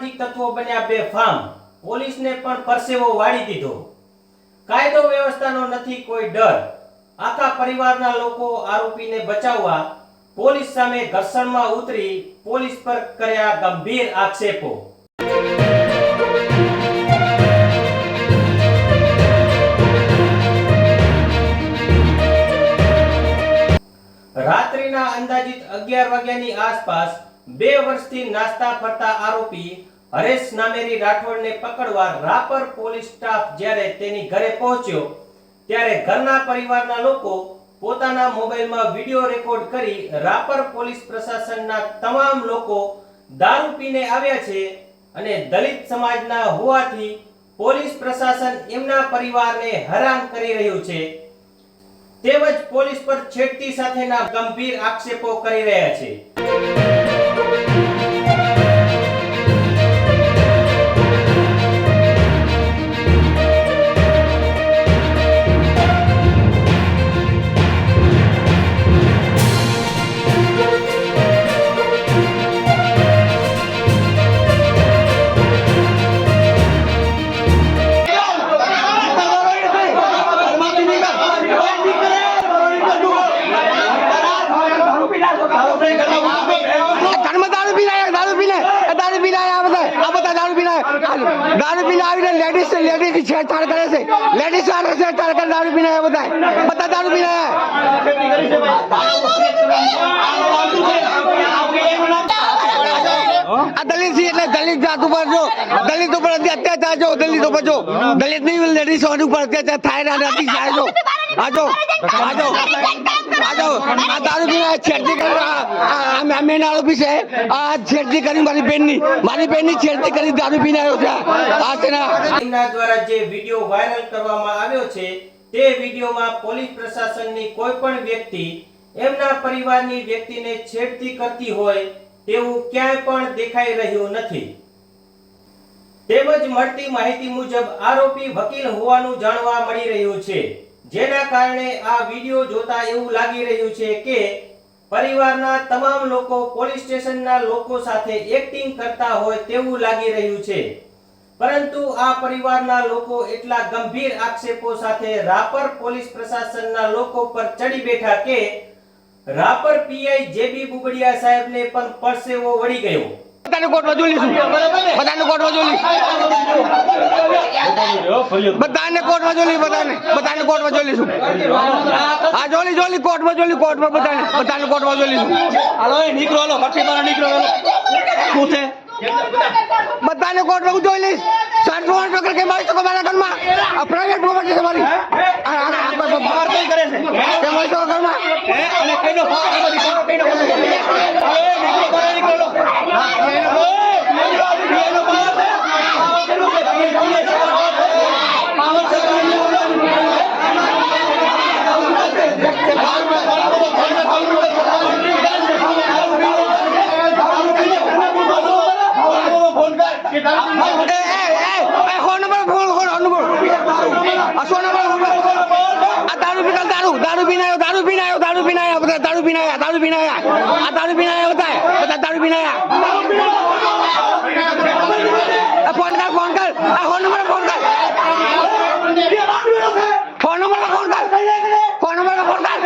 અસામાજિક તત્વો બન્યા બેફામ. પોલીસને પણ પરસેવો વાળી દીધો. કાયદો વ્યવસ્થાનો નથી કોઈ ડર. આખા પરિવારના લોકો આરોપીને બચાવવા પોલીસ સામે ઘર્ષણમાં ઉતરી પોલીસ પર કર્યા ગંભીર આક્ષેપો. રાત્રિના અંદાજિત અગિયાર વાગ્યાની આસપાસ બે વર્ષથી નાસ્તા ફરતા આરોપી હરેશ નામેરી રાઠોડને પકડવા રાપર પોલીસ સ્ટાફ જ્યારે તેની ઘરે પહોંચ્યો, ત્યારે ઘરના પરિવારના લોકો પોતાના મોબાઈલમાં વિડિયો રેકોર્ડ કરી રાપર પોલીસ પ્રશાસનના તમામ લોકો દારૂ પીને આવ્યા છે અને દલિત સમાજના હોવાથી પોલીસ પ્રશાસન એમના પરિવારને હેરાન કરી રહ્યું છે. તેમજ પોલીસ પર છેડતી સાથેના ગંભીર આક્ષેપો કરી રહ્યા છે. બધા દારૂ પીને. આ દલિત એટલે દલિત જાત ઉપર જો. દલિત ઉપર અત્યાચાર જો, દલિત ઉપર જો. દલિતની લેડીઝ ઉપર થાય નથી થાય જો. આ દારૂ પીને છેડતી કરી મેન આરોપી છે આ છેડતી કરી મારી બેનની. મારી બેનની છેડતી કરી દારૂ પીને આવ્યો છે તે વિડીયોમાં પોલીસ પ્રશાસનની કોઈ પણ વ્યક્તિ એમના પરિવારની વ્યક્તિને છેડતી કરતી હોય તેવું ક્યાંય પણ દેખાઈ રહ્યું નથી. તેમજ મળતી માહિતી મુજબ આરોપી વકીલ હોવાનું જાણવા મળી રહ્યું છે. જેના કારણે આ વીડિયો જોતા એવું લાગી રહ્યું છે કે પરિવારના તમામ લોકો પોલીસ સ્ટેશનના લોકો સાથે એક્ટિંગ કરતા હોય તેવું લાગી રહ્યું છે. પરંતુ આ પરિવારના લોકો એટલા ગંભીર આક્ષેપો સાથે રાપર પોલીસ પ્રશાસનના લોકો પર ચડી બેઠા કે રાપર પીઆઈ જેબી બુબડિયા સાહેબને પણ પરસેવો વળી ગયો. બધાને કોર્ટમાં જોઈ લઈશું બધાને કોર્ટમાં જોઈ લઈશું બધાને કોર્ટમાં જોઈ લઈશું બધાને. બધાને કોર્ટમાં જોઈ લઈશું હા જોલી જોલી કોર્ટમાં જોલી કોર્ટમાં બધાને. બધાને કોર્ટમાં જોઈ લઈશું હાલો નીકળો હાલો મારો નીકળો શું છે? બધાને કોર્ટમાં હું જોઈ લઈશ સાત પોઈન્ટ વગર કે મારી શકો મારા ઘરમાં આ પ્રાઇવેટ પ્રોપર્ટી છે મારી કરે છે કે મારી શકો ઘરમાં અને કઈનો ફાળ આ બધી ફાળો કઈનો કરે છે? હાલો એ નીકળો બહાર નીકળો હા, એનો- એ, એનો આ બધી એનો પાવર છે. પાવર કેટલું છે? પાવર છે. પાવર છે. ફોન કર કે તારા એ એ એ એ phone number phone phone number આ સો નંબર આ દારૂ પીતા દારૂ દારૂ પીને આવ્યો દારૂ પીને આવ્યો દારૂ પીને આવ્યો બધા દારૂ પીને આવ્યા દારૂ પીને આવ્યા આ દારૂ પીને આવ્યા બધા બધા દારૂ પીને આવ્યા આ ફોન કર ફોન કર આ ફોન નંબર ફોન કર ફોન નંબર ફોન કર ફોન નંબર ફોન કર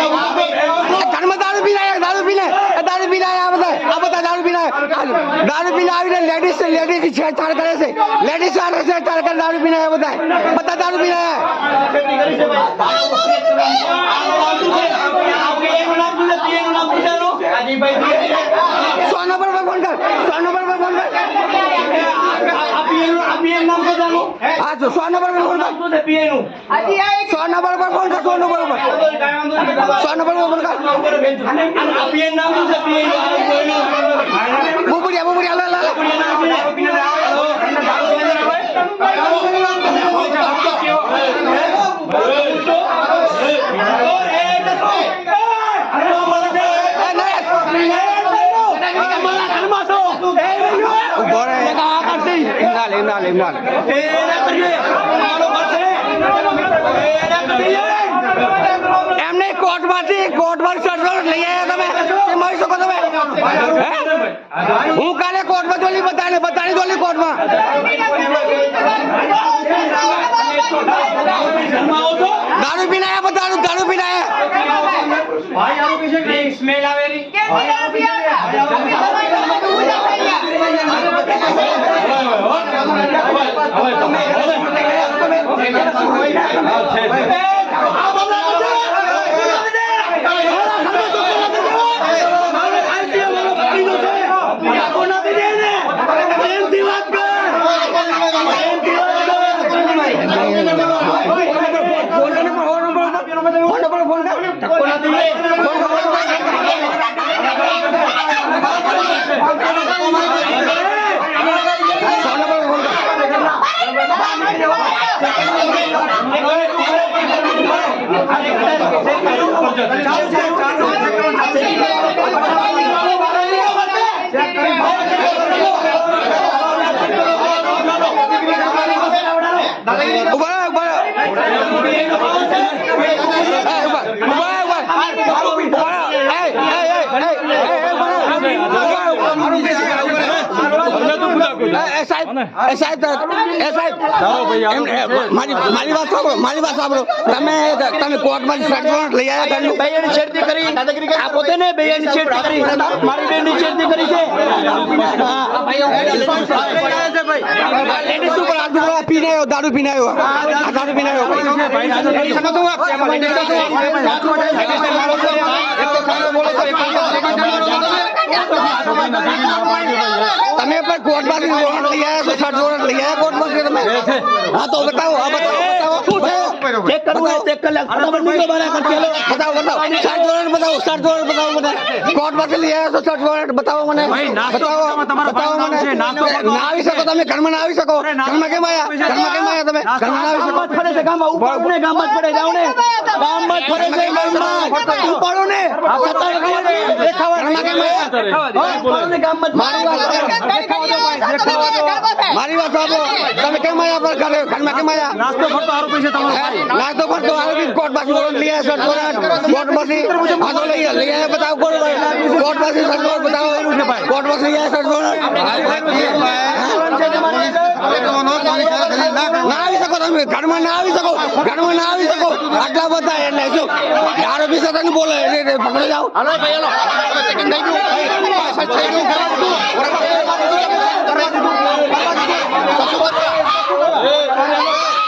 ઘરમાં દારૂ પીને આવ્યા દારૂ પીને એ દારૂ પીને આવ્યા આ બધા આ બધા દારૂ પીને આવ્યા. દારૂ પીને से लेडीज की छेड़छाड़ કરે છે લેડીઝ से छेड़छाड़ कर दारू पीना है બધા बता दारू पीना આવ્યા સો નંબર પર ફોન કર સો નંબર પર ફોન કર હા જો સો નંબર પર ફોન કર સો નંબર પર ફોન કર સો નંબર પર સો નંબર પર ફોન કર બુબડિયા બુબડિયા લા લા લા. એ નરેશ. ઊભો રહે. ઇન્દા લે, ઇન્દા લે. એમના કોર્ટમાંથી કોર્ટમાં સર્ટિફિકેટ લઈ આવ્યા તમે મળી શકો તમે હું કાલે કોર્ટમાં જોલી બતાડી બતાડી જોલી કોર્ટમાં આવો દારૂ પીને આયા બતાડું દારૂ પીને આયા ભાઈ આરોપી છે કે સ્મેલ આવે રી ફોન કરીને phone number phone number phone કર ફોન નંબર ફોન કર ઊભા રહો, ઊભા રહો. એ, ઊભા. ઊભા રહો, ઊભા રહો. ઊભા રહો. એ, એ, એ, એ, એ, એ, ઊભા રહો. ઊભા રહો, ઊભા રહો. એ, સાહેબ એ સાહેબ મારી મારી વાત સાંભળો મારી વાત સાંભળો. તમે તમે કોર્ટમાં લઈ આવ્યા ઘરનું બેયની છેડતી કરી. આ પોતે ને બેયની છેડતી કરી. મારી બેનની છેડતી કરી છે. દારૂ પીને આવ્યો. આ દારૂ પીને આવ્યો. તમે પણ કોર્ટમાંથી વોરંટ લઈ આવ્યા છો સર્ટિફિકેટ લઈ આવ્યા કોર્ટમાંથી તમે? હા તો બતાવો હા બતાવો બતાવો. ચેક કરવું ચેક કરી લે. ફટાફટ બહાર આ કરતી બતાવો બતાવો. સર વોરંટ બતાવો સર વોરંટ બતાવો મને. કોર્ટમાંથી લઈ આવ્યા છો સર વોરંટ બતાવો મને. બતાવો બતાવો મને. ના આવી શકો તમે ઘરમાં ના આવી શકો. ઘરમાં કેમ આયા? ઘરમાં કેમ આયા તમે? ઘરમાં આવી શકો. ફરે છે ગામમાં. ઉપર ને ગામમાં જ ફરે જાઓ ને. ગામમાં જ ફરે છે ગામમાં ઉપાડો ને. સત્તા દેખાવા ઘરમાં કેમ આયા? ઉપાડો ને ગામમાં મારી વાત. મારી વાત સાંભળો. તમે કેમ આયા પર ઘરે? ઘરમાં કેમ આયા? નાસ્તો ફરતો આરોપી છે તમારો. નાસ્તો કરતો આરોપી લઈ લઈ લઈ બતાવો કોર્ટ બતાવો લઈ ના તમે ઘરમાં ના આવી શકો ઘરમાં ના આવી શકો. આટલા બધા એટલે શું આરોપી સાથે ને બોલે એટલે પકડી જાઓ.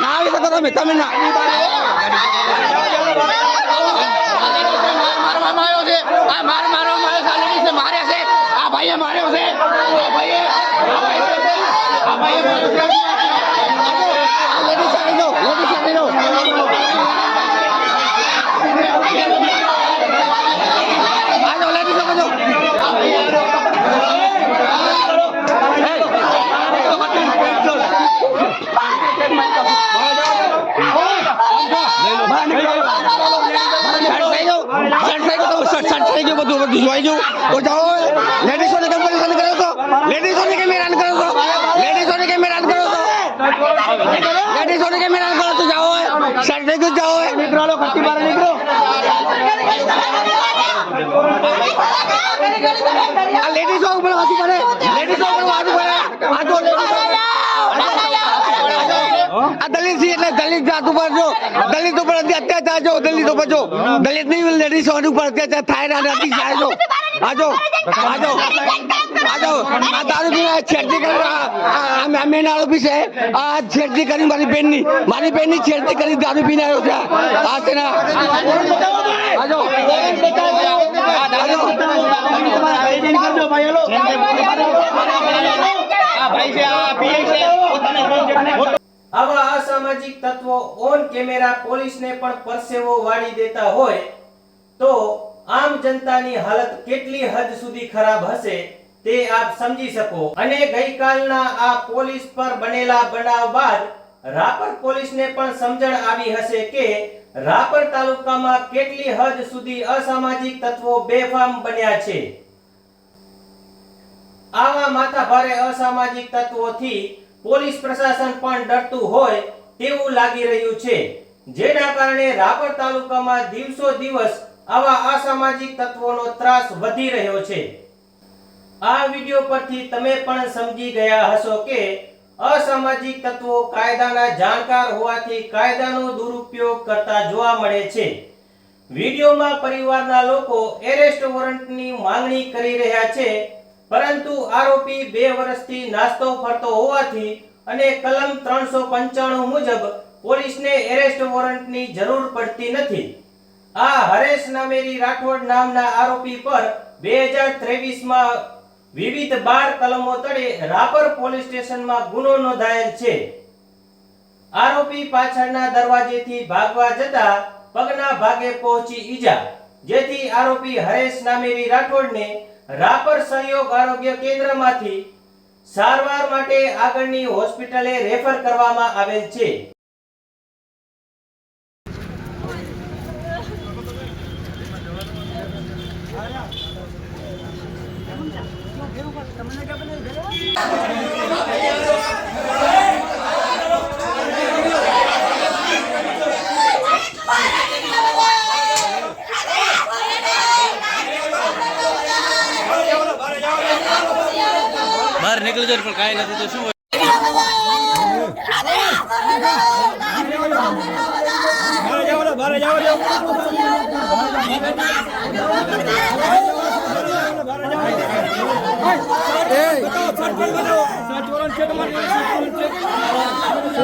ના આવી શકો તમે તમે ના. મારવામાં આવ્યો છે. આ માર મારવામાં આવ્યો છે આ લેડીઝે માર્યા છે આ ભાઈએ માર્યો છે આ ભાઈએ આ ભાઈએ માર્યો છે આ લેડીઝ સાથે જાઓ લેડીઝ સાથે જાઓ આજો લેડીઝ સાથે જાઓ શર્ટ થઈ ગયો શર્ટ થઈ ગયો શર્ટ શર્ટ થઈ ગયું બધું બધું જોઈ ગયું તો જાઓ લેડીઝોને કેમ પરેશાન કરો છો લેડીઝોને કેમ હેરાન કરો છો લેડીઝોને કેમ હેરાન કરો છો લેડીઝોને કેમ હેરાન કરો છો જાઓ શર્ટ થઈ ગયું જાઓ નીકળો લો ખટી બહાર નીકળો લેડીઝો ઉપર વાંચી પડે લેડીઝો ઉપર વાંચી પડે જો લેડીઝો દલિત એટલે દલિત જાત ઉપર જો, દલિત ઉપર અત્યાચાર જો, દલિત ઉપર જો. દલિત નહીં લેડીઝો ઉપર અત્યાચાર થાય ને નથી જાય જો. આજો આજો આજો. આ દારૂ પીને છેડતી કરી આ- મેં આરોપી છે આ છેડતી કરી મારી બેનની મારી બેનની છેડતી કરી દારૂ પીને આવ્યો છે. આ છે ને આજો ભાઈ છે, આ પીએ છે. આવા અસામાજિક તત્વો ઓન કેમેરા પોલીસને પણ પરસેવો વાળી દેતા હોય, તો આમ જનતાની હાલત કેટલી હદ સુધી ખરાબ હશે તે આપ સમજી શકો. અને ગઈકાલના આ પોલીસ પર બનેલા બનાવ બાદ રાપર પોલીસને પણ સમજણ આવી હશે કે રાપર તાલુકામાં કેટલી હદ સુધી અસામાજિક તત્વો બેફામ બન્યા છે. આવા માથાભારે અસામાજિક તત્વોથી પોલીસ પ્રશાસન પણ ડરતું હોય તેવું લાગી રહ્યું છે. જેના કારણે રાપર તાલુકામાં દિવસો દિવસ આવા અસામાજિક તત્વોનો ત્રાસ વધી રહ્યો છે. આ વિડિયો પરથી તમે પણ સમજી ગયા હશો કે અસામાજિક તત્વો કાયદાના જાણકાર હોવાથી કાયદાનો દુરુપયોગ કરતા જોવા મળે છે. વિડિયોમાં પરિવારના લોકો એરેસ્ટ વોરંટની માંગણી કરી રહ્યા છે. પરંતુ આરોપી બે વર્ષથી નાસ્તો ફરતો હોવાથી અને કલમ ત્રણસો પંચાણું મુજબ પોલીસને એરેસ્ટ વોરંટની જરૂર પડતી નથી. આ હરેશ નામેરી રાઠોડ નામના આરોપી પર બે હજાર ત્રેવીસમાં વિવિધ બાર કલમો તળે રાપર પોલીસ સ્ટેશનમાં ગુનો નોંધાયેલ છે. આરોપી પાછળના દરવાજેથી ભાગવા જતા પગના ભાગે પહોંચી ઈજા, જેથી આરોપી હરેશ નામેરી રાઠોડને રાપર સહયોગ આરોગ્ય કેન્દ્રમાંથી સારવાર માટે આગળની હોસ્પિટલે રેફર કરવામાં આવેલ છે. નીકળી પણ કાંઈ નથી તો શું હોય?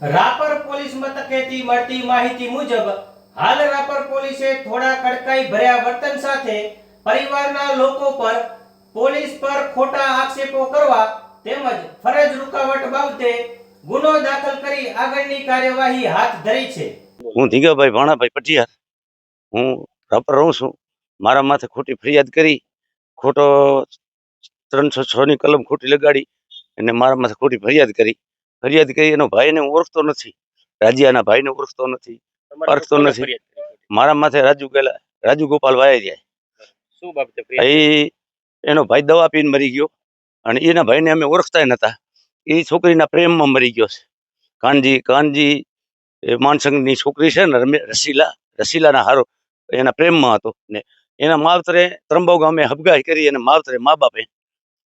રાપર પોલીસ મથકેથી મળતી માહિતી મુજબ, હાલ રાપર પોલીસે થોડા કડકાઈ ભર્યા વર્તન સાથે પરિવારના લોકો પર પોલીસ પર ખોટા આક્ષેપો કરવા તેમજ ફરજ રૂકાવટ બાબતે ગુનો દાખલ કરી આગળની કાર્યવાહી હાથ ધરી છે. હું ધીંગાભાઈ ભાણાભાઈ પટિયાર. હું રહું છું. મારા માથે ખોટી ફરિયાદ કરી ખોટો ત્રણસો છ ની કલમ ખોટી લગાડી અને મારા માથે ખોટી ફરિયાદ કરી. ફરિયાદ કરી એનો ભાઈને હું ઓળખતો નથી. રાજ્યાના ભાઈને ઓળખતો નથી. પારખતો નથી. મારા માથે રાજુ ગયેલા રાજુ ગોપાલ વાયા જાય. શું બાબતે એ એનો ભાઈ દવા પીને મરી ગયો અને એના ભાઈને અમે ઓળખતા નતા. એ છોકરીના પ્રેમમાં મરી ગયો છે. કાનજી કાનજી એ માનસંગની છોકરી છે ને રસીલા રસીલાના હારો એના પ્રેમમાં હતો. ને એના માવતરે ત્રંબો ગામે હબગાઈ કરી અને માવતરે મા બાપે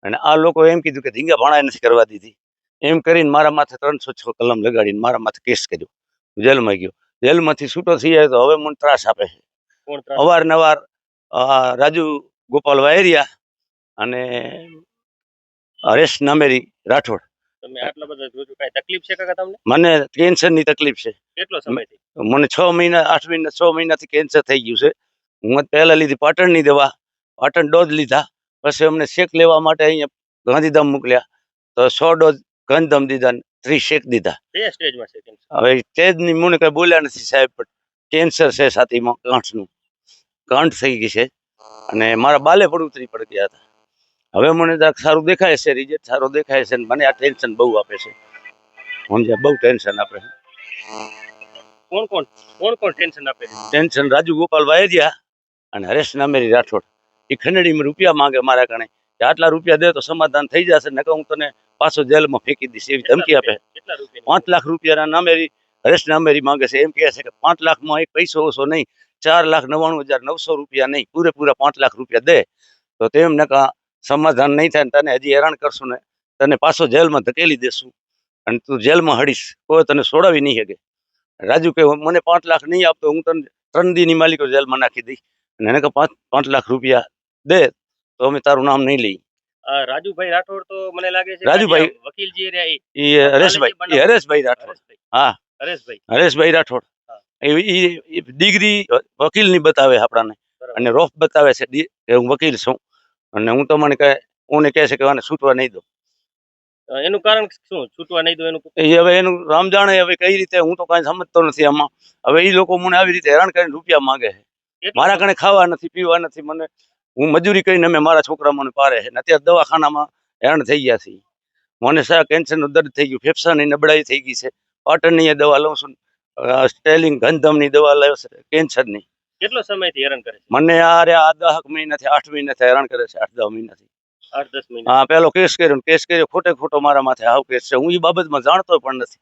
અને આ લોકો એમ કીધું કે ધીંગા ભાણા નથી કરવા દીધી. એમ કરીને મારા માથે ત્રણસો છ કલમ લગાડીને મારા માથે કેસ કર્યો. જેલમાં ગયો. જેલમાંથી છૂટો થઈ જાય તો હવે મને ત્રાસ આપે છે. અવારનવાર રાજુ ગોપાલ વાયરિયા અને હરેશ નામેરી રાઠોડ. મને કેન્સરની તકલીફ છે. કેટલો સમયથી મને છ મહિના આઠ મહિના છ મહિનાથી કેન્સર થઈ ગયું છે. હું પહેલાં લીધી પાટણની દવા પાટણ ડોઝ લીધા. પછી અમને શેક લેવા માટે અહીંયા ગાંધીધામ મોકલ્યા. તો સો ડોઝ ગાંધીધામ દીધા ત્રીસ શેક દીધા. કયા સ્ટેજમાં છે હવે સ્ટેજની મને કંઈ બોલ્યા નથી સાહેબ પણ કેન્સર છે છાતીમાં ગાંઠનું. ગાંઠ થઈ ગઈ છે. અને મારા બાલે પણ ઉતરી પડી ગયા હતા. હવે મને સારું દેખાય છે રિઝલ્ટ સારું દેખાય છે મને આ ટેન્શન બહુ આપે છે. સમજ્યા? બહુ ટેન્શન આપે છે. કોણ કોણ? કોણ કોણ ટેન્શન આપે? ટેન્શન રાજુ ગોપાલ વાયરિયા અને હરેશ નામેરી રાઠોડ. એ ખંડણીમાં રૂપિયા માંગે મારા કણે કે આટલા રૂપિયા દે તો સમાધાન થઈ જશે નકર હું તને પાછો જેલમાં ફેંકી દઈશ એવી ધમકી આપે. પાંચ લાખ રૂપિયાના નામેરી હરેશ નામેરી માંગે છે. એમ કહે છે કે પાંચ લાખમાં એક પૈસો ઓછો નહીં ચાર લાખ નવ્વાણું હજાર નવસો રૂપિયા નહીં પૂરેપૂરા પાંચ લાખ રૂપિયા દે. તો તેમ નકા સમાધાન નહીં થાય ને તને હજી હેરાન કરશું ને તને પાછો જેલમાં ધકેલી દેશું. અને તું જેલમાં હડીશ કોઈ તને છોડાવી નહીં શકે. રાજુ કે મને પાંચ લાખ નહીં આપતો હું તને ત્રણ દીની માલિકો જેલમાં નાખી દઈશ. અને એને કે પાંચ પાંચ લાખ રૂપિયા દે તો અમે તારું નામ નહીં લઈ રાજુભાઈ રાઠોડ તો મને લાગે છે રાજુભાઈ. વકીલ જે રહ્યા એ એ હરેશભાઈ એ હરેશભાઈ રાઠોડ. હા. હરેશભાઈ. હરેશભાઈ રાઠોડ. એ ડિગ્રી વકીલની બતાવે આપણાને. અને રોફ બતાવે છે કે હું વકીલ છું. અને હું તમને કહે કોને કહે છે કે આને છૂટવા નહીં દઉં એનું કારણ શું? છૂટવા નહીં દો એનું એ હવે એનું રામ જાણે હવે કઈ રીતે હું તો કાંઈ સમજતો નથી આમાં. હવે એ લોકો મને આવી રીતે હેરાન કરીને રૂપિયા માંગે છે. મારા કણે ખાવા નથી પીવા નથી મને હું મજૂરી કરીને અમે મારા છોકરા મને પારે છે. અત્યારે દવાખાનામાં હેરાન થઈ ગયા છે મને સા કેન્સરનું દર્દ થઈ ગયું ફેફસાની નબળાઈ થઈ ગઈ છે. પાટણની એ દવા લઉં છું. સ્ટેલિંગ ગંધમની દવા લાવ્યો છે કેન્સરની. કેટલો સમયથી હેરાન કરે છે? મને આ આ દહક મહિનાથી આઠ મહિનાથી હેરાન કરે છે આઠ દહ મહિનાથી. આઠ દસ મહિના. હા, પેલો કેસ કર્યો કેસ કર્યો, ખોટે ખોટો મારા માથે આવ કેસ છે. હું એ બાબતમાં જાણતો પણ નથી.